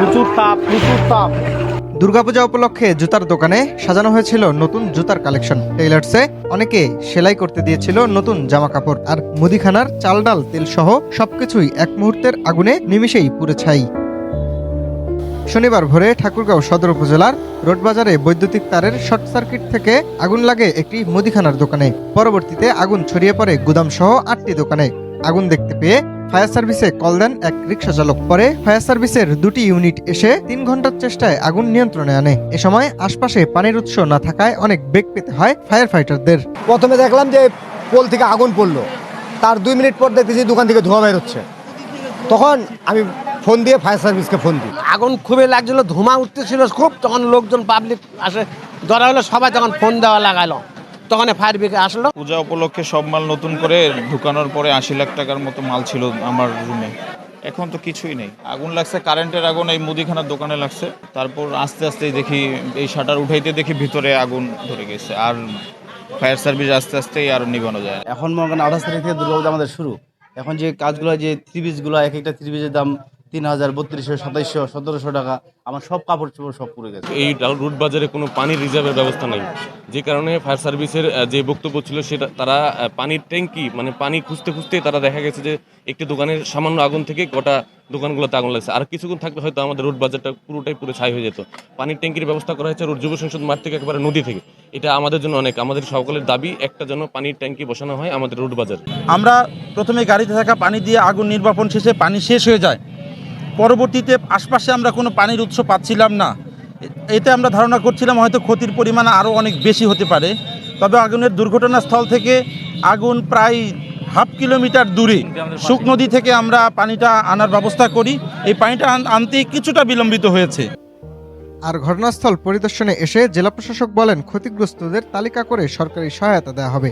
প্রচুর তাপ প্রচুর তাপ। দুর্গাপূজা উপলক্ষে জুতার দোকানে সাজানো হয়েছিল নতুন জুতার কালেকশন। টেইলার্সে অনেকে সেলাই করতে দিয়েছিল নতুন জামা কাপড় আর মুদিখানার চাল ডাল তেল সহ সবকিছুই এক মুহূর্তের আগুনে নিমিষেই পুড়ে ছাই। শনিবার ভোরে ঠাকুরগাঁও সদর উপজেলার রোডবাজারে বৈদ্যুতিক তারের শর্ট সার্কিট থেকে আগুন লাগে একটি মুদিখানার দোকানে। পরবর্তীতে আগুন ছড়িয়ে পড়ে গুদাম সহ আটটি দোকানে। আগুন দেখতে পেয়ে ফায়ার সার্ভিসে কল দেন এক রিক্সা চালক। পরে ফায়ার সার্ভিসের দুটি ইউনিট এসে তিন ঘণ্টার চেষ্টায় আগুন নিয়ন্ত্রণে আনে। এ সময় আশপাশে পানির উৎস না থাকায় অনেক বেগ পেতে হয় ফায়ার ফাইটারদের প্রথমে দেখলাম যে পোল থেকে আগুন পড়ল। তার দুই মিনিট পর দেখতেছি দোকান থেকে ধোঁয়া বের হচ্ছে। তখন আমি ফোন দিয়ে ফায়ার সার্ভিসকে ফোন দিই। আগুন খুবই লাগছিল ধোঁয়া উঠতেছিল খুব। তখন লোকজন পাবলিক আসে ধরা হলো সবাই তখন ফোন দেওয়া লাগালো। তখন ফায়ার ব্রিগেড আসলো। পূজা উপলক্ষে সব মাল নতুন করে ঢুকানোর পরে আশি লাখ টাকার মতো মাল ছিল আমার রুমে এখন তো কিছুই নেই। আগুন লাগছে কারেন্টের আগুন এই মুদিখানার দোকানে লাগছে। তারপর আস্তে আস্তে দেখি এই শাটার উঠাইতে দেখি ভিতরে আগুন ধরে গেছে। আর ফায়ার সার্ভিস আস্তে আস্তেই আর নিবানো যায় এখন মনে করেন আঠাশ তারিখ থেকে দুর্গাপূজা আমাদের শুরু। এখন যে কাজগুলো যে থ্রি পিসগুলো এক একটা থ্রি পিসের দাম তিন হাজার বত্রিশশো সাতাইশশো সতেরোশো টাকা। আমার সব কাপড় চোপড় সব পুড়ে গেছে। এই রুট বাজারে কোনো পানির রিজার্ভের ব্যবস্থা নাই। যে কারণে ফায়ার সার্ভিসের যে বক্তব্য ছিল সেটা, তারা পানির ট্যাঙ্কি মানে পানি খুঁজতে খুঁজতে তারা দেখা গেছে যে একটি দোকানের সামান্য আগুন থেকে গোটা দোকানগুলোতে আগুন লাগছে। আর কিছুক্ষণ থাকলে হয়তো আমাদের রোড বাজারটা পুরোটাই পুরো ছাই হয়ে যেত। পানির ট্যাঙ্কির ব্যবস্থা করা হয়েছে রোড যুব সংসদ মাঠ থেকে একেবারে নদী থেকে। এটা আমাদের জন্য অনেক, আমাদের সকলের দাবি, একটা যেন পানির ট্যাঙ্কি বসানো হয় আমাদের রোড বাজার। আমরা প্রথমে গাড়িতে থাকা পানি দিয়ে আগুন নির্বাপন শেষে পানি শেষ হয়ে যায়। পরবর্তীতে আশপাশে আমরা কোনো পানির উৎস পাচ্ছিলাম না। এতে আমরা ধারণা করছিলাম হয়তো ক্ষতির পরিমাণ আরও অনেক বেশি হতে পারে। তবে আগুনের দুর্ঘটনাস্থল থেকে আগুন প্রায় হাফ কিলোমিটার দূরে। শুক নদী থেকে আমরা পানিটা আনার ব্যবস্থা করি। এই পানিটা আনতে কিছুটা বিলম্বিত হয়েছে। আর ঘটনাস্থল পরিদর্শনে এসে জেলা প্রশাসক বলেন, ক্ষতিগ্রস্তদের তালিকা করে সরকারি সহায়তা দেওয়া হবে।